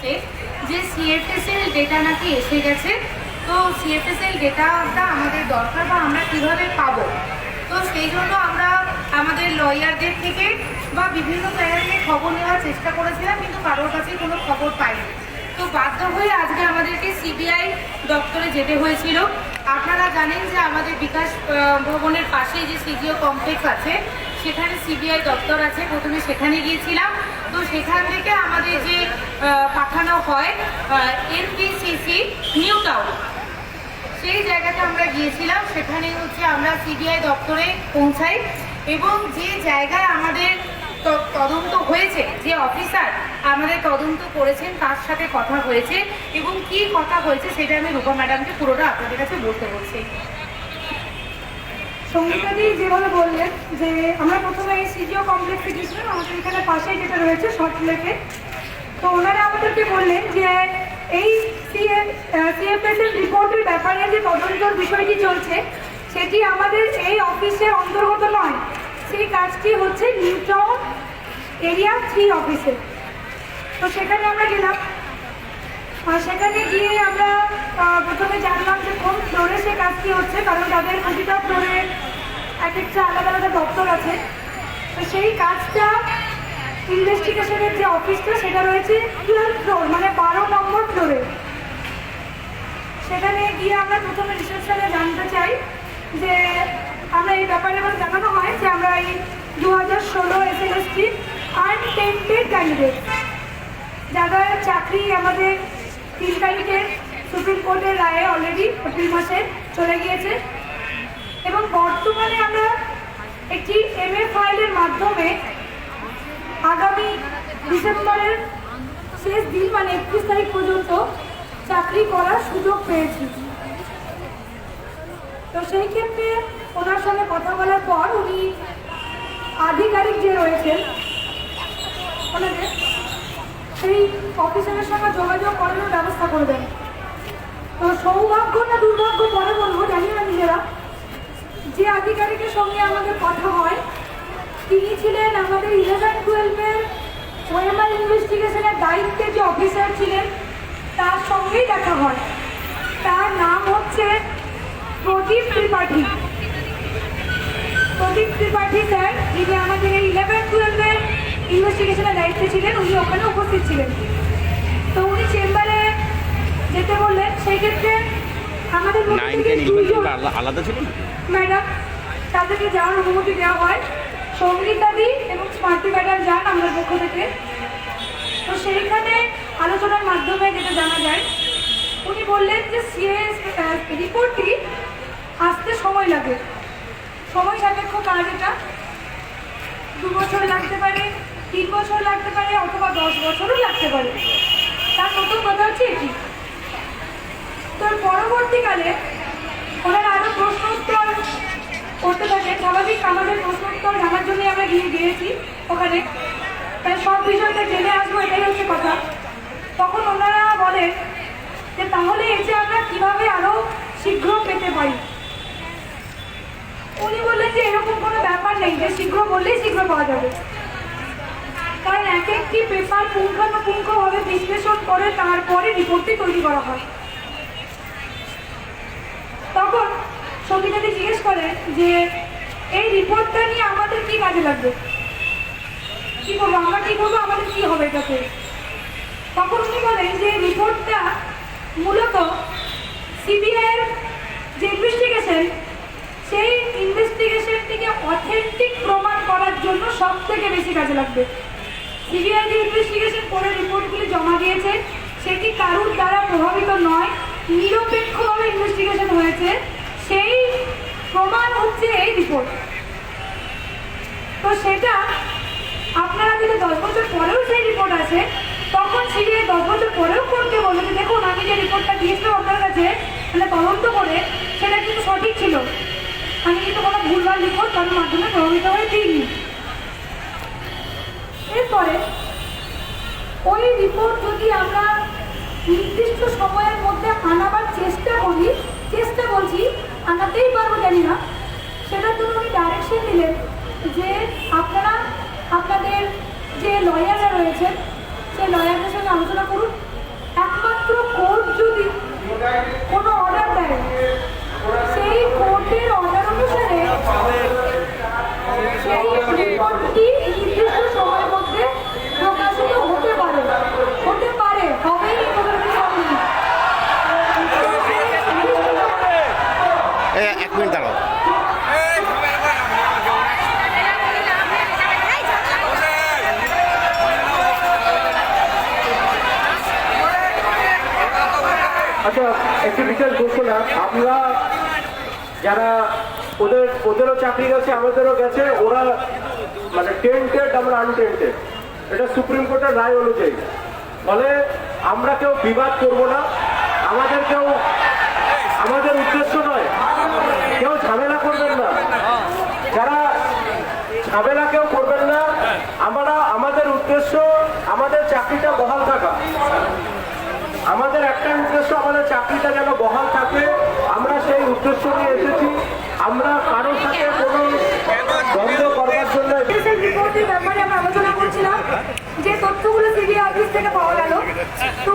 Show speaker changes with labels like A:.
A: এসছে যে CFSL data নাকি এসে গেছে। তো সিএফএসএল ডেটাটা আমাদের দরকার বা আমরা কীভাবে পাবো? তো সেই জন্য আমরা আমাদের লয়ারদের থেকে বা বিভিন্ন জায়গা থেকে খবর নেওয়ার চেষ্টা করেছিলাম, কিন্তু কারোর কাছে কোনো খবর পাইনি। তো বাধ্য হয়ে আজকে আমাদেরকে সিবিআই দপ্তরে যেতে হয়েছিল। আপনারা জানেন যে আমাদের বিকাশ ভবনের পাশেই যে সিজিও কমপ্লেক্স আছে সেখানে সিবিআই দপ্তর আছে, প্রথমে সেখানে গিয়েছিলাম। তো সেখান থেকে আমাদের যে পাঠানো হয় এনপিসিসি নিউ টাউন। সেই জায়গাতে আমরা গিয়েছিলাম, সেখানে হচ্ছে আমরা সিবিআই দপ্তরে পৌঁছাই এবং যে জায়গায় আমাদের তদন্ত হয়েছে, যে অফিসার আমাদের তদন্ত করেছেন তার সাথে কথা হয়েছে এবং কি কথা হয়েছে, সেটা আমি রূপা ম্যাডামকে পুরোটা আপনাদের কাছে বলতে বলছি।
B: সঙ্গীতাদি যেভাবে বললেন যে আমরা প্রথমে এই সিজিও কমপ্লেক্সে গিয়েছিলাম, আমাদের এখানে পাশেই যেটা রয়েছে শর্ট লেকে তো ওনারা আমাদেরকে বললেন যে এই সিএফএসএল রিপোর্টের ব্যাপারে যে তদন্তর বিষয়টি চলছে, সেটি আমাদের এই অফিসের অন্তর্গত নয়। সেই কাজটি হচ্ছে নিউ টাউন এরিয়া থ্রি অফিসে তো সেখানে আমরা গেলাম। সেখানে গিয়ে আমরা প্রথমে জানলাম যে কোন ফ্লোরে সে কাজটি হচ্ছে, কারণ তাদের প্রতিটা ফ্লোরে এক একটা আলাদা আলাদা দপ্তর আছে। তো সেই কাজটা ইনভেস্টিগেশনের যে অফিসটা সেটা রয়েছে টুয়েলভ ফ্লোর মানে বারো নম্বর ফ্লোরে সেখানে গিয়ে আমরা প্রথমে রিসেপশনে জানতে চাই যে আমরা এই ব্যাপারে এবার জানানো হয় যে আমরা এই দু হাজার ষোলো S L ST untainted candidate যাদের চাকরি আমাদের তিন তারিখের সুপ্রিম কোর্টের রায়ে অলরেডি এপ্রিল মাসে চলে গিয়েছে। এবং বর্তমানে আমরা একটি এম এ ফাইলের মাধ্যমে আগামী ডিসেম্বরের শেষ দিন মানে একত্রিশ তারিখ পর্যন্ত চাকরি করার সুযোগ পেয়েছি। তো সেই ক্ষেত্রে ওনার সঙ্গে কথা বলার পর উনি আধিকারিক যে রয়েছেন, ওনাদের সেই অফিসারের সঙ্গে যোগাযোগ করানোর ব্যবস্থা করবেন। তো সৌভাগ্য না দুর্ভাগ্য পরে বলব, জানি না নিজেরা। যে আধিকারিকের সঙ্গে আমাদের কথা হয় তিনি ছিলেন আমাদের ইলেভেন টুয়েলভের ওএমআর ইনভেস্টিগেশনের দায়িত্বে যে অফিসার ছিলেন তার সঙ্গেই দেখা হয়। তার নাম হচ্ছে প্রদীপ ত্রিপাঠী। প্রদীপ ত্রিপাঠী স্যার যিনি আমাদের এই ইলেভেন টুয়েলভের ইনভেস্টিগেশনের দায়িত্বে ছিলেন উনি ওখানে উপস্থিত ছিলেন। তো উনি চেম্বারে যেতে বললেন সেই ক্ষেত্রে আমাদের
C: আলাদা ছিল?
B: ম্যাডাম তাদেরকে যাওয়ার অনুমতি দেওয়া হয়। সঙ্গীতাদি এবং স্মার্টি ম্যাডাম যান আমাদের পক্ষ থেকে। তো সেইখানে আলোচনার মাধ্যমে যেটা জানা যায়, উনি বললেন যে সিএস রিপোর্টটি আসতে সময় লাগে। সময় সাপেক্ষ কাজ এটা। দু বছর লাগতে পারে, তিন বছর লাগতে পারে অথবা দশ বছরও লাগতে পারে। তার নতুন কথা হচ্ছে এটি। তো পরবর্তীকালে ওনার আরও প্রশ্ন জন্যই আমরা গিয়ে গিয়েছি ওখানে। তাই সব বিষয়টা জেনে আসব, এটাই হচ্ছে কথা। তখন ওনারা বলেন যে, তাহলে এই যে আমরা কীভাবে আরও শীঘ্র পেতে পারি? উনি বললেন যে, এরকম কোনো ব্যাপার নেই, যে শীঘ্র বললেই শীঘ্র পাওয়া যাবে। কারণ এক একটি পেপার পুঙ্খানুপুঙ্খভাবে বিশ্লেষণ করে তারপরে রিপোর্টটি তৈরি করা হয়। তখন সঙ্গীতাদি জিজ্ঞেস করেন যে এই রিপোর্টটা নিয়ে আমাদের কি কাজে লাগবে? কি করব? আমরা কি করব? আমাদের কি হবে এটাতে? তখন উনি বলেন যে রিপোর্টটা মূলত সিবিআইয়ের যে ইনভেস্টিগেশন সেই ইনভেস্টিগেশনটিকে অথেন্টিক প্রমাণ করার জন্য সব থেকে বেশি কাজে লাগবে। সিবিআই যে ইনভেস্টিগেশন করে রিপোর্টগুলি জমা দিয়েছে, সেটি কারুর দ্বারা প্রভাবিত নয়, নিরপেক্ষভাবে ইনভেস্টিগেশন হয়েছে। হচ্ছে তো সেটা আপনারা যদি দশ বছর পরেও সেই রিপোর্ট আসে, তখন সিবিআই দশ বছর পরেও কোর্টকে বলবে যে, দেখুন, আমি যে রিপোর্টটা দিয়েছিলাম আপনার কাছে মানে তদন্ত করে সেটা কিন্তু সঠিক ছিল। আমি কিন্তু কোনো ভুলভাল রিপোর্ট তার মাধ্যমে প্রভাবিত হয়ে দিইনি। এরপরে ওই রিপোর্ট যদি আমরা নির্দিষ্ট সময়ের মধ্যে আনাবার চেষ্টা করি, চেষ্টা বলছি, আনাতেই পারব জানি না সেটার জন্য উনি ডাইরেকশন দিলেন যে আপনারা, আপনাদের যে লয়াররা রয়েছেন সেই লয়ারদের সঙ্গে আলোচনা করুন। একমাত্র কোর্ট যদি কোনো অর্ডার দেয়, সেই কোর্টের অর্ডার অনুসারে সেই নির্দিষ্ট সময়ের মধ্যে পারে। হতে পারে
C: এক মিনিট দাঁড়াও।
D: আচ্ছা একটি বিশেষ ঘোষণা আমরা যারা ওদের, ওদেরও চাকরি গেছে আমাদেরও গেছে, ওরা মানে টেন্টেড আমরা আনটেন্টেড এটা সুপ্রিম কোর্টের রায় অনুযায়ী। ফলে আমরা কেউ বিবাদ করব না। আমাদের কেউ, আমাদের উদ্দেশ্য নয়। কেউ ঝামেলা করবেন না। যারা ঝামেলা কেউ করবেন না, আমরা, আমাদের উদ্দেশ্য, আমাদের চাকরিটা বহাল থাকা। আমাদের একটা উদ্দেশ্য আমাদের চাকরিটা যেন বহাল থাকে। আমরা সেই উদ্দেশ্য নিয়ে এসেছি। আমরা কারোর সাথে কোনো বন্ধ করবার জন্য
B: ব্যাপারে আলোচনা যে তথ্যগুলো সিবিআই অফিস থেকে পাওয়া গেল, তো